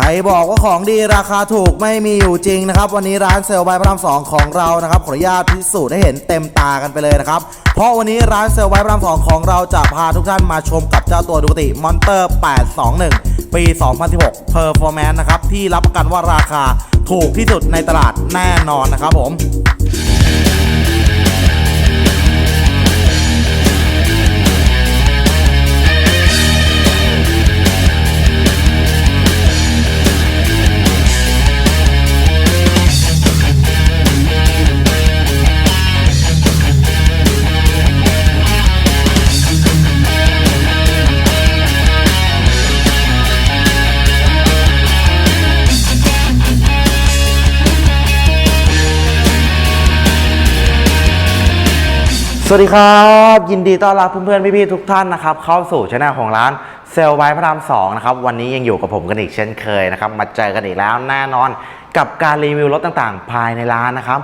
ใครบอกว่าของดีราคาถูกไม่มีอยู่จริงนะครับ วันนี้ร้านเซลล์ใบพระรามสองของเรานะครับขออนุญาตพิสูจน์ให้เห็นเต็มตากันไปเลยนะครับ เพราะวันนี้ร้านเซลล์ใบพระรามสองของเราจะพาทุกท่านมาชมกับเจ้าตัวดูติมอนเตอร์ 821 ปี 2016 Performance นะครับ ที่รับประกันว่าราคาถูกที่สุดในตลาดแน่นอนนะครับผม สวัสดีครับ ยินดีต้อนรับเพื่อนๆพี่ๆทุกท่านนะครับเข้าสู่ช่องของร้านเซลไบพระรามสองนะครับวันนี้ยังอยู่กับผมกันอีกเช่นเคยนะครับมาเจอกันอีกแล้วแน่นอน กับการรีวิวรถต่างๆ ภายในร้านนะครับ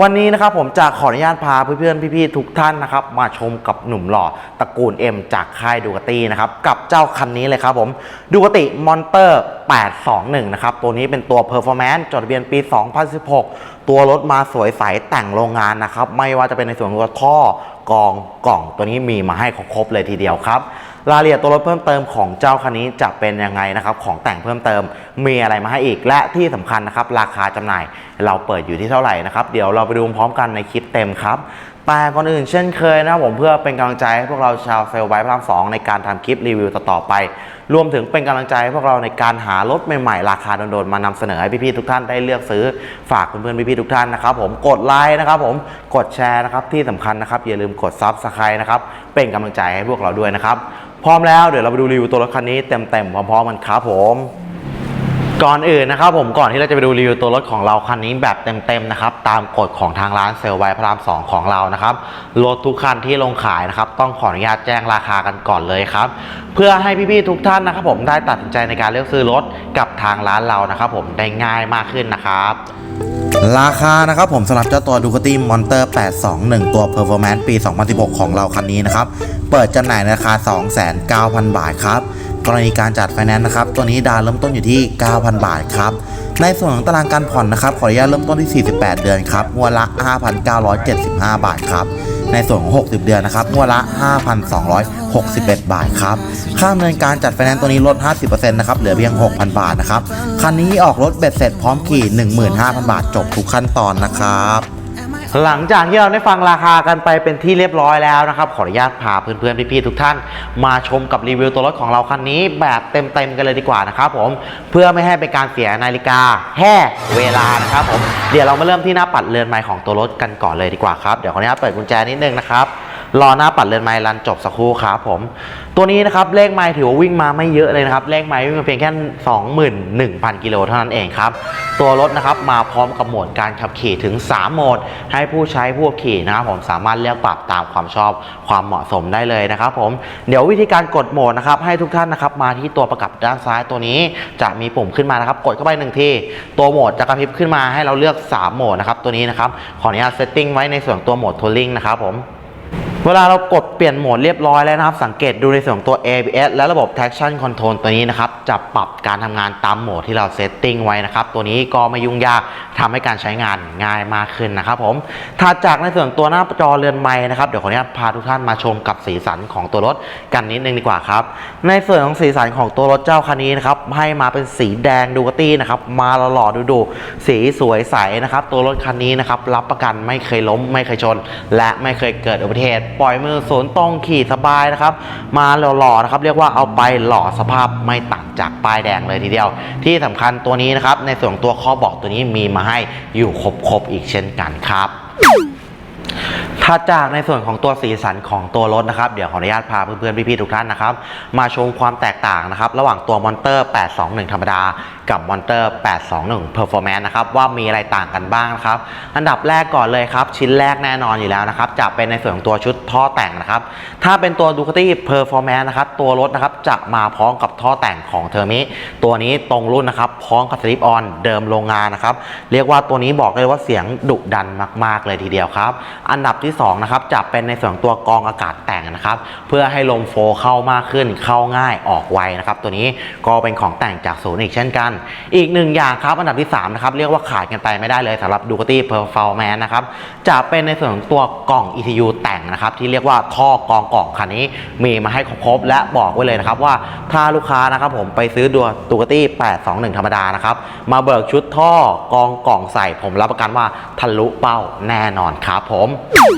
วันนี้นะครับผมจะขออนุญาตพาเพื่อนๆพี่ๆทุกท่านนะครับมาชมกับหนุ่มหล่อตระกูล M จากค่ายดูกตีนะครับกับเจ้าคันนี้เลยครับผมดูกติมอนเตอร์ 821 นะครับตัวนี้เป็นตัว Performance จดทะเบียนปี 2016 ตัวรถมาสวยใสแต่งโรงงานนะครับไม่ว่าจะเป็นในส่วนของตัวท่อกองกล่องตัวนี้มีมาให้ครบเลยทีเดียวครับ รายละเอียดตัวรถเพิ่มเติมของเจ้าคันนี้จะเป็นยังไงนะครับของแต่งเพิ่มเติมมีอะไรมาให้อีก และที่สำคัญนะครับราคาจำหน่าย เราเปิดอยู่ที่เท่าไหร่นะครับเดี๋ยวเราไปดูพร้อมกันในคลิปเต็มครับ แต่ก่อนอื่นเช่นเคยนะครับผมเพื่อเป็นกำลังใจให้พวกเราชาวเซลล์ไบพระรามสองในการทำคลิปรีวิวต่อๆไป รวมถึงเป็นกำลังใจให้พวกเราในการหารถใหม่ๆ ราคาโดนๆมานำเสนอให้พี่ๆทุกท่านได้เลือกซื้อฝากเพื่อนๆพี่ๆทุกท่านนะครับผมกดไลค์นะครับผมกดแชร์นะครับที่สำคัญนะครับอย่าลืมกดซับสไครต์นะครับเป็นกำลังใจให้พวกเราด้วยนะครับพร้อมแล้วเดี๋ยวเราไปดูรีวิวตัวรถคันนี้เต็มๆพร้อมๆกันครับผม ก่อนอื่นนะครับผมก่อนที่เราจะไปดูรีวิวตัวรถของเราคันนี้แบบเต็มๆนะครับตามกฎของทางร้านเซลล์ไวพระรามสองของเรานะครับรถทุกคันที่ลงขายนะครับต้องขออนุญาตแจ้งราคากันก่อนเลยครับเพื่อให้พี่ๆทุกท่านนะครับผมได้ตัดสินใจในการเลือกซื้อรถกับทางร้านเรานะครับผมได้ง่ายมากขึ้นนะครับราคานะครับผมสำหรับเจ้าตัว Ducati Monster 821 ตัว Performance ปี 2016 ของเราคันนี้นะครับ เปิดจำหน่ายในราคา 290,000บาทครับ กรณีการจัดไฟแนนซ์นะครับ ตัวนี้ดาวเริ่มต้นอยู่ที่ 9,000 บาทครับ ในส่วนของตารางการผ่อนนะครับ ขออนุญาตเริ่มต้นที่ 48 เดือนครับงวดละ 5,975 บาทครับ ในส่วนของ 60 เดือนนะครับงวดละ 5,261 บาทครับ ค่าดำเนินการจัดไฟแนนซ์ตัวนี้ลด 50%นะครับ เหลือเพียง 6,000 บาทนะครับ คันนี้ออกรถเบ็ดเสร็จพร้อมขี่ 15,000 บาทจบทุกขั้นตอนนะครับ หลังจากที่เราได้ฟังราคากันไปเป็นที่เรียบร้อยแล้วนะครับขออนุญาตพาเพื่อนๆพี่ๆทุกท่านมาชมกับรีวิวตัวรถของเราคันนี้แบบเต็มๆกันเลยดีกว่านะครับผมเพื่อไม่ให้เป็นการเสียนาฬิกาแห่เวลานะครับผมเดี๋ยวเรามาเริ่มที่หน้าปัดเรือนไม้ของตัวรถกันก่อนเลยดีกว่าครับเดี๋ยวขออนุญาตเปิดกุญแจนิดนึงนะครับ รอหน้าปัดเรือนไม้รันจบสักครู่ครับผม ตัวนี้นะครับเลขไม้ถือว่าวิ่งมาไม่เยอะเลยนะครับ เลขไม้วิ่งมาเพียงแค่21,000 กิโลเท่านั้นเองครับ ตัวรถนะครับมาพร้อมกับโหมดการขับขี่ถึง 3 โหมด ให้ผู้ใช้ผู้ขี่นะครับผมสามารถเลือกปรับตามความชอบความเหมาะสมได้เลยนะครับผมเดี๋ยววิธีการกดโหมดนะครับให้ทุกท่านนะครับมาที่ตัวประกับด้านซ้ายตัวนี้จะมีปุ่มขึ้นมานะครับกดเข้าไปหนึ่งทีตัวโหมดจะกระพริบขึ้นมาให้เราเลือก 3 โหมดนะครับตัวนี้นะครับขออนุญาตเซตติ้งไว้ในส่วนตัวโหมดทัวริงนะครับผม เวลาเรากดเปลี่ยนโหมดเรียบร้อยแล้วนะครับ สังเกตดูในส่วนของตัว ABS และระบบ traction control ตัวนี้นะครับ จะปรับการทำงานตามโหมดที่เราเซตติ้งไว้นะครับ ตัวนี้ก็ไม่ยุ่งยากทำให้การใช้งานง่ายมากขึ้นนะครับผมถัดจากในส่วนตัวหน้าจอเรือนไม้นะครับ เดี๋ยวขออนุญาตพาทุกท่านมาชมกับสีสันของตัวรถกันนิดนึงดีกว่าครับ ในส่วนของสีสันของตัวรถเจ้าคันนี้นะครับให้มาเป็นสีแดงดูกตี้นะครับมาหล่อๆดูๆสีสวยใสนะครับ ตัวรถคันนี้นะครับรับประกันไม่เคยล้มไม่เคยชน และไม่เคยเกิดอุบัติเหตุปล่อยมือศูนย์ตรงขี่สบายนะครับ มาหล่อๆนะครับ เรียกว่าเอาไปหล่อสภาพไม่ต่างจากป้ายแดงเลยทีเดียว ที่สำคัญตัวนี้นะครับ ในส่วนตัวข้อบอกตัวนี้มีมาให้อยู่ครบๆอีกเช่นกันครับ ถัดจากในส่วนของตัวสีสันของตัวรถนะครับ เดี๋ยวขออนุญาตพาเพื่อนๆ พี่ๆ ทุกท่านนะครับ มาชมความแตกต่างนะครับ ระหว่างตัวมอนเตอร์ 821 ธรรมดา กับมอนเตอร์ 821 Performance นะครับ ว่ามีอะไรต่างกันบ้างนะครับ อันดับแรกก่อนเลยครับ ชิ้นแรกแน่นอนอยู่แล้วนะครับ จะเป็นในส่วนของตัวชุดท่อแต่งนะครับ ถ้าเป็นตัว Ducati Performance นะครับ ตัวรถนะครับจะมาพร้อมกับท่อแต่งของเทอร์มิตัวนี้ตรงรุ่นนะครับ พร้อมกับสลิปออนเดิมโรงงานนะครับ เรียกว่าตัวนี้บอกเลยว่าเสียงดุดันมาก ๆ เลยทีเดียวครับ อันดับที่2นะครับจะเป็นในส่วนตัวกรองอากาศแต่งนะครับเพื่อให้ลมโฟลว์เข้ามากขึ้นเข้าง่ายออกไวนะครับตัวนี้ก็เป็นของแต่งจากศูนย์อีกเช่นกัน อีกหนึ่งอย่างครับอันดับที่3นะครับเรียกว่าขาดกันไปไม่ได้เลยสำหรับ Ducati Performance นนะครับจะเป็นในส่วนของตัวกล่อง ECU แต่งนะครับที่เรียกว่าท่อกรองกล่องคันนี้มีมาให้ครบและบอกไว้เลยนะครับว่าถ้าลูกค้านะครับผมไปซื้อตัว Ducati 821 ธรรมดานะครับมาเบิกชุดท่อกรองกล่องใส่ผมรับประกันว่าทะลุเป้าแน่นอนครับผม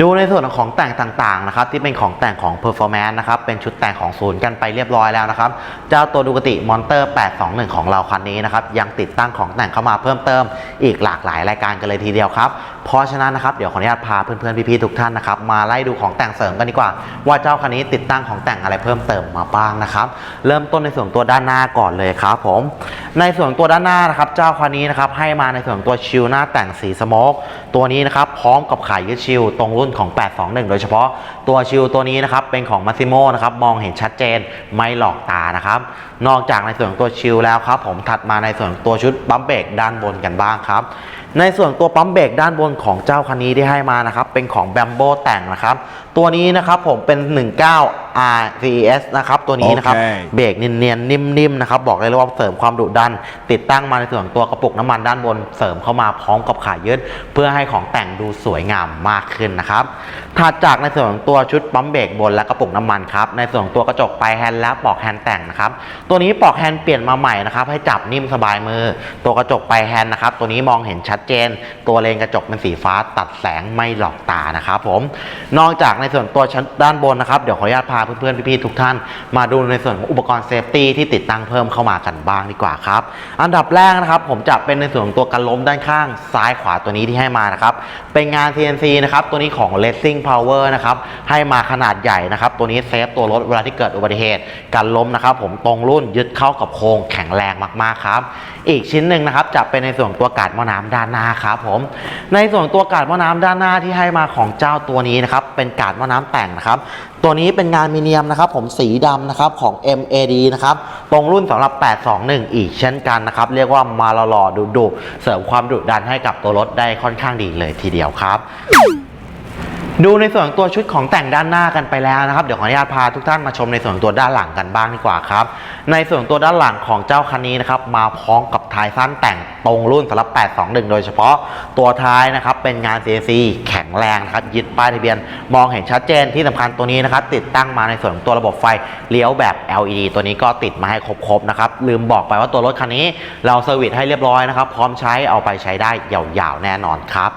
ดูในส่วนของแต่งต่างๆนะครับที่เป็นของแต่งของ Performance นะครับเป็นชุดแต่งของศูนย์กันไปเรียบร้อยแล้วนะครับเจ้าตัวดูกติมอนเตอร์ 821 ของเราคันนี้นะครับยังติดตั้งของแต่งเข้ามาเพิ่มเติมอีกหลากหลายรายการกันเลยทีเดียวครับเพราะฉะนั้นนะครับเดี๋ยวขออนุญาตพาเพื่อนๆพี่ๆทุกท่านนะครับมาไล่ดูของแต่งเสริมกันดีกว่า ว่าเจ้าคันนี้ติดตั้งของแต่งอะไรเพิ่มเติมมาบ้างนะครับเริ่มต้นในส่วนตัวด้านหน้าก่อนเลยครับผมในส่วนตัวด้านหน้านะครับเจ้าคันนี้นะครับให้มาในส่วนตัวชิลหน้าแต่งสีสโมกตัวนี้นะครับพร้อมกับขายยึดชิลตรงรุ่นของ 821 โดยเฉพาะตัวชิลตัวนี้นะครับเป็นของมาซิโมนะครับมองเห็นชัดเจนไม่หลอกตานะครับ นอกจากในส่วนของตัวชิลแล้วครับผมถัดมาในส่วนของตัวชุดบัมเบรกด้านบนกันบ้างครับ ในส่วนตัวปั๊มเบรกด้านบนของเจ้าคันนี้ที่ให้มานะครับเป็นของแบมโบแต่งนะครับตัวนี้นะครับผมเป็น 19 RCS นะครับตัวนี้นะครับโอเคเบรกเนียนๆนิ่มๆนะครับบอกเลยเลยว่าเสริมความดุดัน ติดตั้งมาในส่วนของตัวกระปุกน้ำมันด้านบนเสริมเข้ามาพร้อมกับขายึดเพื่อให้ของแต่งดูสวยงามมากขึ้นนะครับถัดจากในส่วนของตัวชุดปั๊มเบรกบนและกระปุกน้ำมันครับในส่วนของตัวกระจกปลายแฮนด์และปลอกแฮนด์แต่งนะครับตัวนี้ปลอกแฮนด์เปลี่ยนมาใหม่นะครับให้จับนิ่มสบายมือ ตัวกระจกปลายแฮนด์นะครับตัวนี้มองเห็นชัดเจน ตัวเลนกระจกเป็นสีฟ้าตัดแสงไม่หลอกตานะครับผมนอกจากในส่วนตัวชั้นด้านบนนะครับเดี๋ยวขออนุญาตพาเพื่อนๆพี่ๆทุกท่าน มาดูในส่วนของอุปกรณ์เซฟตี้ที่ติดตั้งเพิ่มเข้ามากันบ้างดีกว่าครับ อันดับแรกนะครับ ผมจะเป็นในส่วนของตัวกันล้มด้านข้างซ้ายขวาตัวนี้ที่ให้มานะครับ เป็นงาน CNC นะครับ ตัวนี้ของ Racing Power นะครับ ให้มาขนาดใหญ่นะครับ ตัวนี้เซฟตัวรถเวลาที่เกิดอุบัติเหตุการล้มนะครับ ผมตรงรุ่นยึดเข้ากับโครงแข็งแรงมากๆครับ อีกชิ้นหนึ่งนะครับจะเป็นในส่วนตัวกาดมอน้ำด้านหน้าครับผม ในส่วนตัวกาดมอน้ำด้านหน้าที่ให้มาของเจ้าตัวนี้นะครับ เป็นกาดม้อน้ำแต่งนะครับ ตัวนี้เป็นงานมิเนียมนะครับผมสีดำนะครับของ MAD นะครับตรงรุ่นสำหรับ 821 อีกเช่นกันนะครับเรียกว่ามาหล่อๆดุๆเสริมความดุดันให้กับตัวรถได้ค่อนข้างดีเลยทีเดียวครับ ดูในส่วนของตัวชุดของแต่งด้านหน้ากันไปแล้วนะครับ เดี๋ยวขออนุญาตพาทุกท่านมาชมในส่วนของตัวด้านหลังกันบ้างดีกว่าครับ ในส่วนตัวด้านหลังของเจ้าคันนี้นะครับมาพร้อมกับท้ายสั้นแต่งตรงรุ่นสำหรับ 821 โดยเฉพาะตัวท้ายนะครับเป็นงาน CNC แข็งแรงนะครับยึดป้ายทะเบียน มองเห็นชัดเจนที่สำคัญตัวนี้นะครับติดตั้งมาในส่วนของตัวระบบไฟเลี้ยวแบบ LED ตัวนี้ก็ติดมาให้ครบๆนะครับลืมบอกไปว่าตัวรถคันนี้ เราเซอร์วิสให้เรียบร้อยนะครับพร้อมใช้เอาไปใช้ได้ยาวๆแน่นอนครับ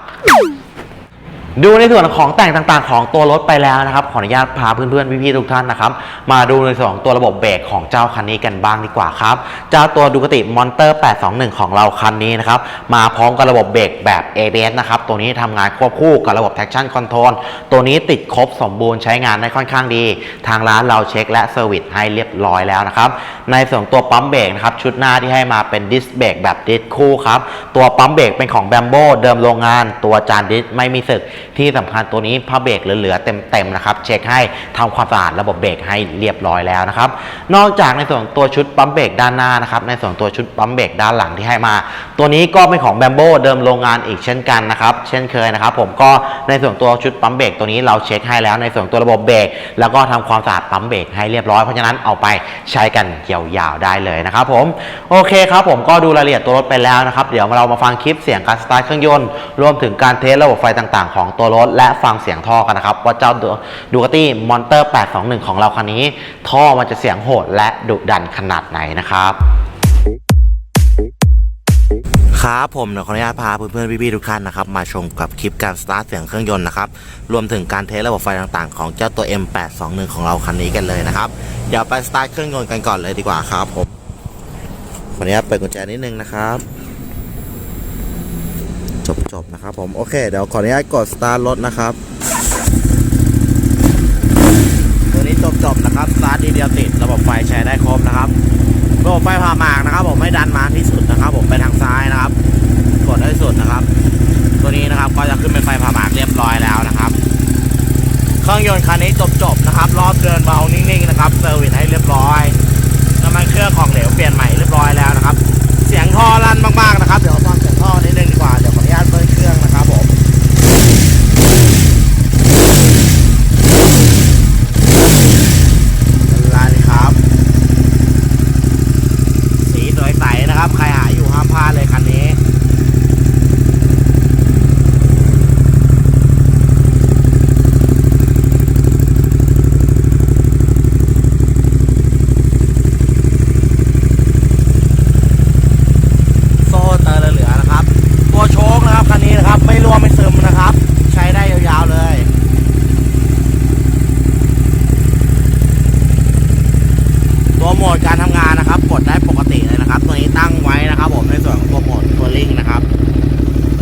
ดูในส่วนของแต่งต่างๆ ของตัวรถไปแล้วนะครับ ขออนุญาตพาเพื่อนๆพี่ๆทุกท่านนะครับ มาดูในส่วนของตัวระบบเบรกของเจ้าคันนี้กันบ้างดีกว่าครับ เจ้าตัวดูกติมอนเตอร์ 821 ของเราคันนี้นะครับ มาพร้อมกับระบบเบรกแบบ ABS นะครับ ตัวนี้ทำงานควบคู่กับระบบ traction control ตัวนี้ติดครบสมบูรณ์ใช้งานได้ค่อนข้างดี ทางร้านเราเช็คและเซอร์วิสให้เรียบร้อยแล้วนะครับ ในส่วนตัวปั๊มเบรกนะครับชุดหน้าที่ให้มาเป็นดิสเบรกแบบดิสคู่ครับตัวปั๊มเบรกเป็นของแบมโบเดิมโรงงาน ตัวจานดิสไม่มีสึกที่สำคัญตัวนี้ผ้าเบรกเหลือๆเต็มๆนะครับ เช็คให้ทำความสะอาดระบบเบรกให้เรียบร้อยแล้วนะครับ นอกจากในส่วนตัวชุดปั๊มเบรกด้านหน้านะครับในส่วนตัวชุดปั๊มเบรกด้านหลังที่ให้มา ตัวนี้ก็เป็นของแบมโบเดิมโรงงานอีกเช่นกันนะครับเช่นเคยนะครับ ผมก็ในส่วนตัวชุดปั๊มเบรกตัวนี้เราเช็คให้แล้วในส่วนตัวระบบเบรกแล้วก็ทำความสะอาดปั๊มเบรกให้เรียบร้อยเพราะฉะนั้นเอาไปใช้กันยาวๆได้เลยนะครับ ผมโอเคครับผมก็ดูรายละเอียดตัวรถไปแล้วนะครับ เดี๋ยวเรามาฟังคลิปเสียงการสตาร์ทเครื่องยนต์รวมถึงการเทสระบบไฟต่าง ๆ ของตัวรถและฟังเสียงท่อกันนะครับ ว่าเจ้าดูกตี้มอนเตอร์ 821 ของเราคันนี้ ท่อมันจะเสียงโหดและดุดันขนาดไหนนะครับครับผมเดี๋ยวขออนุญาตพาเพื่อนๆพี่ๆทุกท่านนะครับมาชมกับคลิปการสตาร์ทเสียงเครื่องยนต์นะครับรวมถึงการเทสระบบไฟต่างๆ ของเจ้าตัว M821 ของเราคันนี้กันเลยนะครับเดี๋ยวไปสตาร์ทเครื่องยนต์กันก่อนเลยดีกว่าครับผมขออนุญาตเปิดกุญแจนิดนึงนะครับ จบๆนะครับผมโอเคเดี๋ยวขออนุญาตกดสตาร์ทรถนะครับตัวนี้จบๆนะครับสตาร์ทดีเดียวติดระบบไฟใช้ได้ครบนะครับระบบไฟผ่ามากนะครับ ผมไม่ดันมาที่สุดนะครับ ผมไปทางซ้ายนะครับ กดให้สุดนะครับ ตัวนี้นะครับก็จะขึ้นเป็นไฟผ่ามากเรียบร้อยแล้วนะครับเครื่องยนต์คันนี้จบๆนะครับ รอบเดินเบานิ่งๆนะครับเซอร์วิสให้เรียบร้อยน้ำมันเครื่องของเหลวเปลี่ยนใหม่เรียบร้อยแล้วนะครับ เสียงท่อลั่นมากๆนะครับเดี๋ยวฟังเสียงท่อนิดนึงดีกว่าเดี๋ยวขออนุญาตเบิ้ลเครื่องนะครับผม สวยใสนะครับ ใครหาอยู่ห้ามพลาดเลยคันนี้ โซ่เตอร์เหลือๆนะครับ ตัวโชคนะครับคันนี้นะครับ ไม่รั่วไม่ซึมนะครับ ใช้ได้ยาวๆเลย ตัวโหมดการทำงานนะครับ กดได้ปกติเลยนะครับ ตัวนี้ตั้งไว้นะครับ ผมในส่วนของตัวโหมดตัวลิงก์นะครับ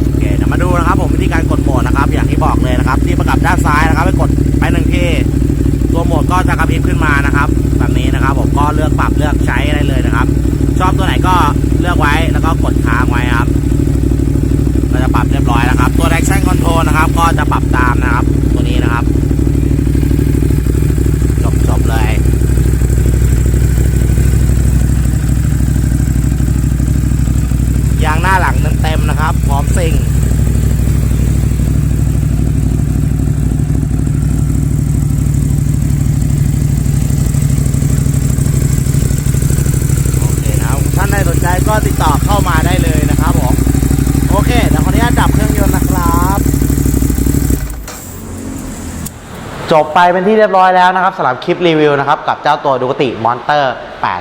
โอเคเดี๋ยวมาดูนะครับ ผมวิธีการกดโหมดนะครับ อย่างที่บอกเลยนะครับ ที่ประกับด้านซ้ายนะครับไปกดไปหนึ่งทีตัวโหมดก็จะกระพริบขึ้ นะครับแบบนี้นะครับผมก็เลือกปรับเลือกใช้ได้เลยนะครับ ชอบตัวไหนก็เลือกไว้แล้วก็กดค้างไว้ครับก็จะปรับเรียบร้อยแล้วครับ ตัว traction control นะครับ ก็จะปรับตามนะครับ ตัวนี้นะครับ จบจบเลย ยางหน้าหลังเต็มๆนะครับ พร้อมซิ่ง โอเคนะครับท่านใดสนใจ ก็ติดต่อเข้ามาได้เลยนะครับผมโอเคเดี๋ยวขออนุญาตดับเครื่องยนต์นะครับ จบไปเป็นที่เรียบร้อยแล้วนะครับสำหรับคลิปรีวิวนะครับกับเจ้าตัวดูกติมอนเตอร์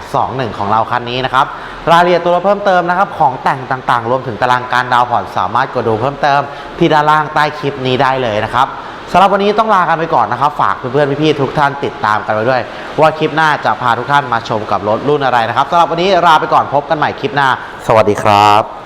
821 ของเราคันนี้นะครับรายละเอียดตัวรถเพิ่มเติมนะครับของแต่งต่างๆ รวมถึงตารางการดาวผ่อนสามารถกดดูเพิ่มเติมที่ด้านล่างใต้คลิปนี้ได้เลยนะครับ สำหรับวันนี้ต้องลากันไปก่อนนะครับ ฝากเพื่อนๆพี่ๆทุกท่านติดตามกันไว้ด้วย ว่าคลิปหน้าจะพาทุกท่านมาชมกับรถรุ่นอะไรนะครับสำหรับวันนี้ลาไปก่อนพบกันใหม่คลิปหน้า สวัสดีครับ